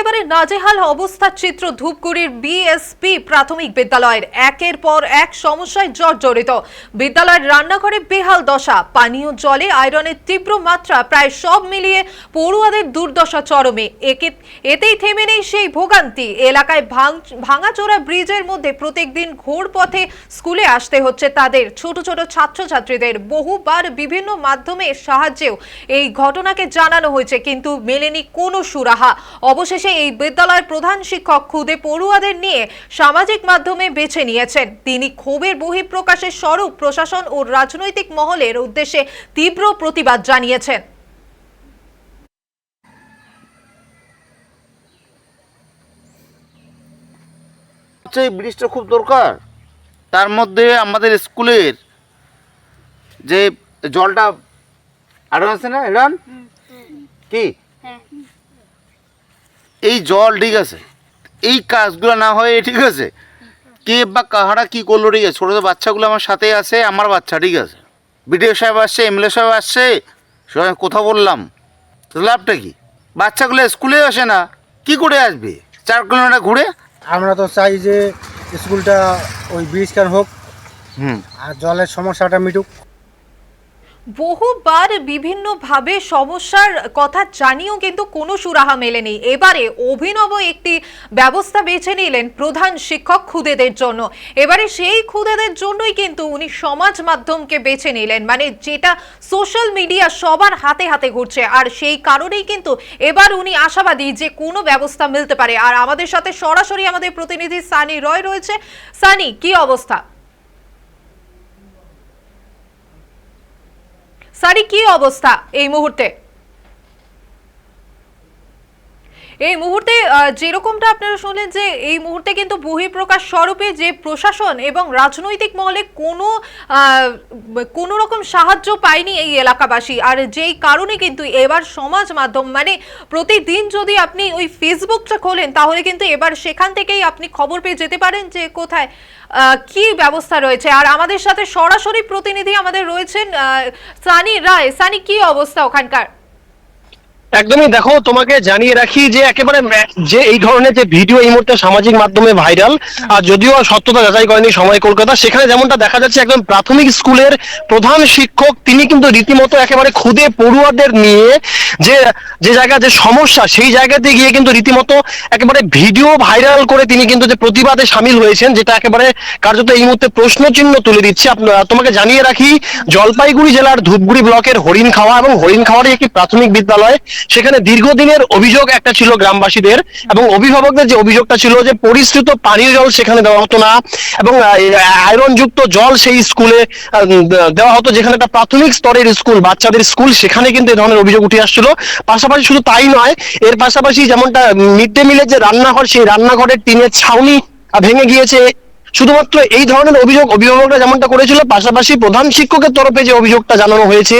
একেবারে নাজেহাল অবস্থার চিত্র ধূপগুড়ির বিএসপি প্রাথমিক বিদ্যালয়ের। একের পর এক সমস্যায় জর্জরিত। বিদ্যালয়ের রান্নাঘরে বেহাল দশা। পানীয় জলে আয়রনের তীব্র মাত্রা প্রায় সব মিলিয়ে পড়ুয়াদের দুর্দশা চরমে। একে, এতেই থেমে নেই সেই ভোগান্তি। এলাকায় ভাঙ, ভাঙাচোরা ব্রিজের মধ্যে প্রত্যেকদিন ঘোর পথে স্কুলে আসতে হচ্ছে তাদের। ছোট ছোট ছাত্রছাত্রীদের বহুবার বিভিন্ন মাধ্যমের সাহায্যেও এই ঘটনাকে জানানো হয়েছে, কিন্তু মেলেনি কোনো সুরাহা। অবশেষে এই বিদ্যালয়ের প্রধান শিক্ষক খুদে পড়ুয়াদের নিয়ে সামাজিক মাধ্যমে বেছে নিয়েছেন। তিনি ক্ষোভের বহিঃপ্রকাশের স্বরূপ প্রশাসন ও রাজনৈতিক মহলের উদ্দেশ্যে তীব্র প্রতিবাদ জানিয়েছেন। হচ্ছে এই ব্রিজটা খুব দরকার। তার মধ্যে আমাদের স্কুলের যে জলটা আরও আছে না? এরান? কি? এই জল ঠিক আছে? এই কাজগুলো না হয় ঠিক আছে? কে বা কাহারা কি করল ঠিক আছে? ছোটো বাচ্চাগুলো আমার সাথে আছে আমার বাচ্চা ঠিক আছে? বিডিও সাহেব আসছে এমএলএ সাহেব আসছে সবাই কথা বললাম। তো লাভটা কি? বাচ্চাগুলো স্কুলে আসে না কি করে আসবে? চার কিলোমিটার ঘুরে? আমরা তো চাই যে স্কুলটা ওই ব্রিজ কার হোক হুম। আর জলের সমস্যাটা মিটুক। বহুবার বিভিন্নভাবে সমস্যার কথা জানিয়েও কিন্তু কোনো সুরাহা মেলেনি। এবারে অভিনব একটি ব্যবস্থা বেছে নিলেন প্রধান শিক্ষক খুদেদের জন্য। এবারে সেই খুদেদের জন্যই কিন্তু উনি সমাজ মাধ্যমকে বেছে নিলেন। মানে যেটা সোশ্যাল মিডিয়া সবার হাতে হাতে ঘুরছে। আর সেই কারণেই কিন্তু এবার উনি আশাবাদী যে কোনো ব্যবস্থা মিলতে পারে। আর আমাদের সাথে সরাসরি আমাদের প্রতিনিধি সানি রয় রয়েছে। সানি, কি অবস্থা? সারি কি অবস্থা এই মুহূর্তে? এই মুহূর্তে যেরকমটা আপনারা শুনলেন যে এই মুহূর্তে কিন্তু বহিঃপ্রকাশ স্বরূপে যে প্রশাসন এবং রাজনৈতিক মহলে কোনো কোনো রকম সাহায্য পায়নি এই এলাকাবাসী। আর যেই কারণে কিন্তু এবার সমাজ মাধ্যম মানে প্রতিদিন যদি আপনি ওই ফেসবুকটা খোলেন, তাহলে কিন্তু এবার সেখান থেকেই আপনি খবর পেয়ে যেতে পারেন যে কোথায় কি ব্যবস্থা রয়েছে। আর আমাদের সাথে সরাসরি প্রতিনিধি আমাদের রয়েছেন সানি রায়। সানি, কি অবস্থা ওখানকার? একদমই দেখো, তোমাকে জানিয়ে রাখি যে একেবারে যে এই ধরনের যে ভিডিও এই মুহূর্তে সামাজিক মাধ্যমে ভাইরাল, আর যদিও সত্যতা যাচাই করেনি সময় কলকাতা, সেখানে যেমনটা দেখা যাচ্ছে একদম প্রাথমিক স্কুলের প্রধান শিক্ষক, তিনি কিন্তু রীতিমতো একেবারে খুদে পড়ুয়াদের নিয়ে যে যে জায়গা, যে সমস্যা, সেই জায়গাতে গিয়ে কিন্তু রীতিমতো একেবারে ভিডিও ভাইরাল করে তিনি কিন্তু যে প্রতিবাদে সামিল হয়েছেন, যেটা একেবারে কার্যত এই মুহূর্তে প্রশ্ন চিহ্ন তুলে দিচ্ছে। আপনারা, তোমাকে জানিয়ে রাখি, জলপাইগুড়ি জেলার ধূপগুড়ি ব্লকের হরিণ খাওয়া এবং হরিণ খাওয়ারই একটি প্রাথমিক বিদ্যালয়। সেখানে দীর্ঘদিনের অভিযোগ একটা ছিল গ্রামবাসীদের এবং অভিভাবকদের যে অভিযোগটা ছিল যে পরিশ্রুত পানীয় জল সেখানে দেওয়া হতো না এবং আয়রন যুক্ত জল সেই স্কুলে দেওয়া হতো যেখানে একটা প্রাথমিক স্তরের স্কুল, বাচ্চাদের স্কুল, সেখানে কিন্তু এই ধরনের অভিযোগ উঠে আসছিল। পাশাপাশি শুধু তাই নয়, এর পাশাপাশি যেমনটা মিড ডে মিলের যে রান্নাঘর, সেই রান্নাঘরের টিনের ছাউনি ভেঙে গিয়েছে। শুধুমাত্র এই ধরনের অভিযোগ অভিভাবকরা যেমনটা করেছিল, পাশাপাশি প্রধান শিক্ষকের তরফে যে অভিযোগটা জানানো হয়েছে,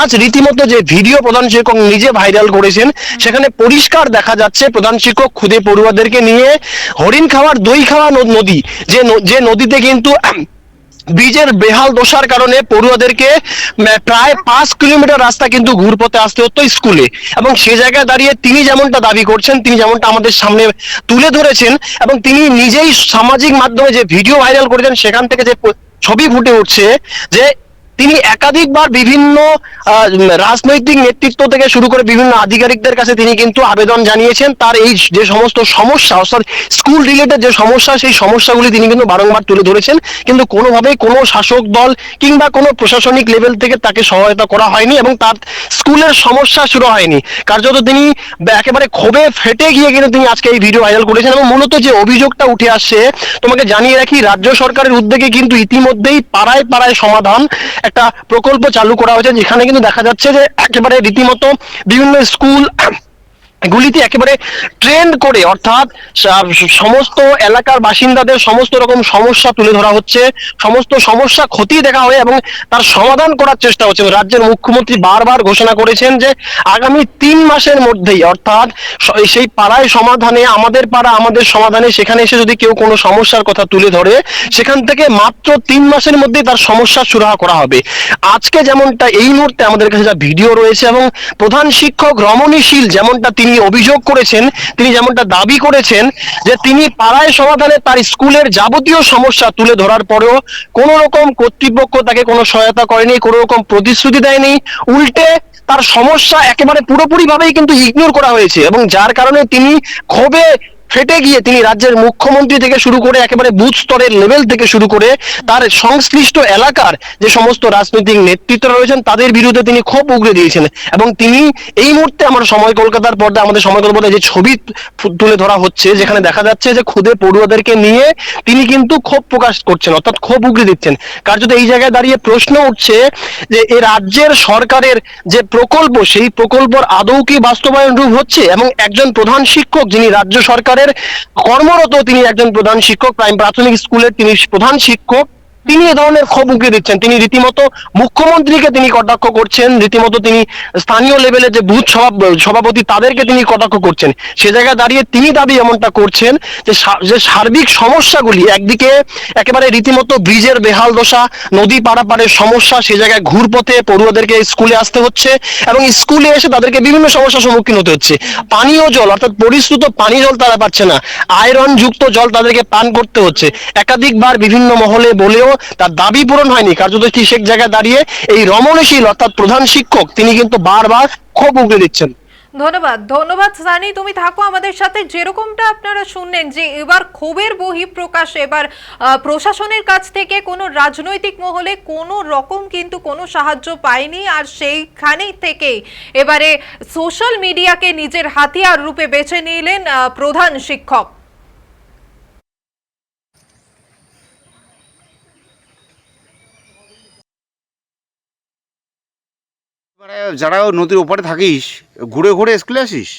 আজ রীতিমতো যে ভিডিও প্রধান শিক্ষক নিজে ভাইরাল করেছেন, সেখানে পরিষ্কার দেখা যাচ্ছে প্রধান শিক্ষক খুদে পড়ুয়াদেরকে নিয়ে। হরিণ খাওয়ার দই খাওয়া নদী, যে যে নদীতে কিন্তু ব্রিজের বেহাল দশার কারণে পড়ুয়াদেরকে প্রায় পাঁচ কিলোমিটার রাস্তা কিন্তু ঘুরপথে আসতে হতো স্কুলে। এবং সে জায়গায় দাঁড়িয়ে তিনি যেমনটা দাবি করছেন, তিনি যেমনটা আমাদের সামনে তুলে ধরেছেন, এবং তিনি নিজেই সামাজিক মাধ্যমে যে ভিডিও ভাইরাল করেছেন, সেখান থেকে যে ছবি ফুটে উঠছে যে তিনি একাধিকবার বিভিন্ন রাজনৈতিক নেতৃত্ব থেকে শুরু করে বিভিন্ন আধিকারিকদের কাছে তিনি কিন্তু আবেদন জানিয়েছেন। তার এই যে সমস্ত সমস্যা, অর্থাৎ স্কুল রিলেটেড যে সমস্যা, সেই সমস্যাগুলি তিনি কিন্তু বারংবার তুলে ধরেছেন। কিন্তু কোনোভাবেই কোনো শাসক দল কিংবা কোনো প্রশাসনিক লেভেল থেকে তাকে সহায়তা করা হয়নি এবং তার স্কুলের সমস্যা শুরু হয়নি। কার্যত তিনি একেবারে ক্ষোভে ফেটে গিয়ে কিন্তু তিনি আজকে এই ভিডিও ভাইরাল করেছেন এবং মূলত যে অভিযোগটা উঠে আসছে, তোমাকে জানিয়ে রাখি, রাজ্য সরকারের উদ্যোগে কিন্তু ইতিমধ্যেই পাড়ায় পাড়ায় সমাধান একটা প্রকল্প চালু করা হয়েছে যেখানে কিন্তু দেখা যাচ্ছে যে একেবারে রীতিমতো বিভিন্ন স্কুল গুলিতে একেবারে ট্রেন্ড করে, অর্থাৎ সমস্ত এলাকার বাসিন্দাদের সমস্ত রকম সমস্যা তুলে ধরা হচ্ছে। সমস্ত সমস্যা খতিয়ে দেখা হয় এবং তার সমাধান করার চেষ্টা হচ্ছে। রাজ্যের মুখ্যমন্ত্রী বারবার ঘোষণা করেছেন যে, আগামী তিন মাসের মধ্যেই, অর্থাৎ সেই পাড়ায় সমাধানে, আমাদের পাড়া আমাদের সমাধানে সেখানে এসে যদি কেউ কোনো সমস্যার কথা তুলে ধরে, সেখান থেকে মাত্র তিন মাসের মধ্যেই তার সমস্যার সুরাহা করা হবে। আজকে যেমনটা, এই মুহূর্তে আমাদের কাছে যা ভিডিও রয়েছে এবং প্রধান শিক্ষক রমণী শীল যেমনটা তিনি তিনি অভিযোগ করেছেন, তিনি যেমনটা দাবি করেছেন যে তিনি পাড়ায় সমাধানে তার স্কুলের যাবতীয় সমস্যা তুলে ধরার পরেও কোনো রকম কর্তৃপক্ষ তাকে কোনো সহায়তা করেনি, কোনো রকম প্রতিশ্রুতি দেয়নি। উল্টে তার সমস্যা একেবারে পুরোপুরি ভাবেই কিন্তু ইগনোর করা হয়েছে এবং যার কারণে তিনি ক্ষোভে ফেটে গিয়ে তিনি রাজ্যের মুখ্যমন্ত্রী থেকে শুরু করে একেবারে বুথ স্তরের লেভেল থেকে শুরু করে তার সংশ্লিষ্ট এলাকার যে সমস্ত রাজনৈতিক নেতৃত্ব রয়েছেন, তাদের বিরুদ্ধে তিনি ক্ষোভ উগড়ে দিয়েছেন। এবং তিনি এই মুহূর্তে আমার সময় কলকাতার পর্দা আমাদের সময় কলকাতার পর্দায় যে ছবি তুলে ধরা হচ্ছে, যেখানে দেখা যাচ্ছে যে খুদে পড়ুয়াদেরকে নিয়ে তিনি কিন্তু ক্ষোভ প্রকাশ করছেন, অর্থাৎ ক্ষোভ উগড়ে দিচ্ছেন। কার্যত এই জায়গায় দাঁড়িয়ে প্রশ্ন উঠছে যে, এ রাজ্যের সরকারের যে প্রকল্প, সেই প্রকল্পর আদৌ কি বাস্তবায়ন রূপ হচ্ছে? এবং একজন প্রধান শিক্ষক যিনি রাজ্য সরকারের কর্মরত তিনি একজন প্রধান শিক্ষক প্রাইম প্রাথমিক স্কুলের তিনি প্রধান শিক্ষক। তিনি এ ধরনের ক্ষোভ উগড়ে দিচ্ছেন। তিনি রীতিমতো মুখ্যমন্ত্রীকে তিনি কটাক্ষ করছেন, রীতিমতো তিনি স্থানীয় লেভেলে যে বুথ সভা- সভাপতি তাদেরকে তিনি কটাক্ষ করছেন। সে জায়গায় দাঁড়িয়ে তিনি দাবি এমনটা করছেন যে যে সার্বিক সমস্যাগুলি, একদিকে একেবারে রীতিমতো ব্রিজের বেহাল দশা, নদী পারাপারের সমস্যা, সে জায়গায় ঘুরপথে পড়ুয়াদেরকে স্কুলে আসতে হচ্ছে এবং স্কুলে এসে তাদেরকে বিভিন্ন সমস্যার সম্মুখীন হতে হচ্ছে। পানীয় জল, অর্থাৎ পরিশ্রুত পানি জল তারা পাচ্ছে না। আয়রন যুক্ত জল তাদেরকে পান করতে হচ্ছে। একাধিকবার বিভিন্ন মহলে বলেও তার দাবি পূরণ হয়নি। কার্যত কি সে জায়গায় দাঁড়িয়ে এই রমণশীল অর্থাৎ প্রধান শিক্ষক, তিনি কিন্তু বারবার ক্ষোভ উগড়ে দিচ্ছেন। ধন্যবাদ। ধন্যবাদ সানি, তুমি থাকো আমাদের সাথে। যেরকমটা আপনারা শুনলেন যে এবার ক্ষোভের বহিঃপ্রকাশ, এবার প্রশাসনের কাছ থেকে কোনো রাজনৈতিক মহলে কোনো রকম কিন্তু কোনো সাহায্য পায়নি, আর সেইখানেই থেকেই এবারে সোশ্যাল মিডিয়াকে নিজের হাতিয়ার রূপে বেছে নিলেন প্রধান শিক্ষক এবারে যারা নদীর ওপারে থাকিস ঘুরে ঘুরে স্কুলে আসিস?